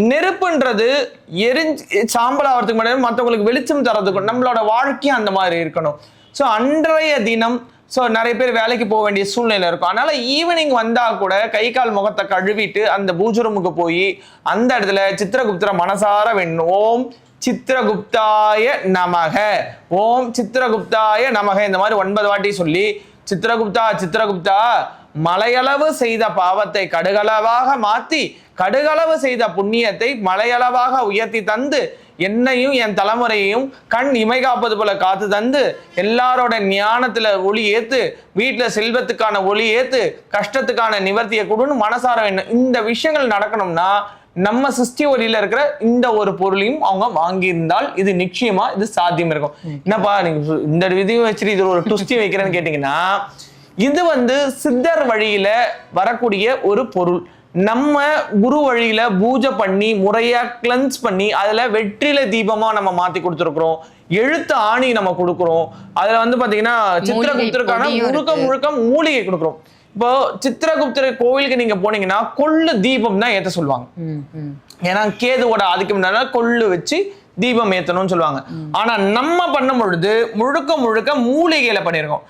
நெருப்புன்றது எரிஞ்சு சாம்பல் ஆகிறதுக்கு முன்னாடி மற்றவங்களுக்கு வெளிச்சம் தரதுக்கு நம்மளோட வாழ்க்கையும் அந்த மாதிரி இருக்கணும். ஸோ அன்றைய தினம் ஸோ நிறைய பேர் வேலைக்கு போக வேண்டிய சூழ்நிலை இருக்கும். அதனால ஈவினிங் வந்தால் கூட கை கால் முகத்தை கழுவிட்டு அந்த பூஜை ரூமுக்கு போய் அந்த இடத்துல சித்திரகுப்தரை மனசார வேணும். ஓம் சித்திரகுப்தாய நமக. ஓம் சித்திரகுப்தாய நமக. இந்த மாதிரி ஒன்பது வாட்டி சொல்லி சித்திரகுப்தா சித்திரகுப்தா மலையளவு செய்த பாவத்தை கடுகளவாக மாத்தி கடுகளவு செய்த புண்ணியத்தை மலையளவாக உயர்த்தி தந்து என்னையும் என் தலைமுறையையும் கண் இமை காப்பது போல காத்து தந்து எல்லாரோட ஞானத்துல ஒளி ஏத்து வீட்டுல செல்வத்துக்கான ஒளி ஏத்து கஷ்டத்துக்கான நிவர்த்தியை கொடுன்னு மனசார வேண்டும். இந்த விஷயங்கள் நடக்கணும்னா நம்ம சிருஷ்டி ஒளியில இருக்கிற இந்த ஒரு பொருளையும் அவங்க வாங்கியிருந்தால் இது நிச்சயமா இது சாத்தியம் இருக்கும். என்னப்பா நீங்க இந்த விதியும் வச்சுட்டு இது ஒரு டுஸ்டி வைக்கிறேன்னு கேட்டீங்கன்னா இது வந்து சித்தர் வழியில வரக்கூடிய ஒரு பொருள். நம்ம குரு வழியில பூஜை பண்ணி முறையா கிளன்ஸ் பண்ணி அதுல வெற்றில தீபமா நம்ம மாத்தி கொடுத்துருக்குறோம். எழுத்து ஆணி நம்ம கொடுக்குறோம். அதுல வந்து பாத்தீங்கன்னா சித்திரகுப்தருக்கான முழுக்க. முழுக்க மூலிகை கொடுக்குறோம். இப்போ சித்திரகுப்தர் கோவிலுக்கு நீங்க போனீங்கன்னா கொள்ளு தீபம் தான் ஏத்த சொல்லுவாங்க. ஏன்னா கேதுவோட ஆதிக்கம்னால கொள்ளு வச்சு தீபம் ஏத்தணும்னு சொல்லுவாங்க. ஆனா நம்ம பண்ணும் பொழுது முழுக்க முழுக்க மூலிகையில பண்ணியிருக்கோம்.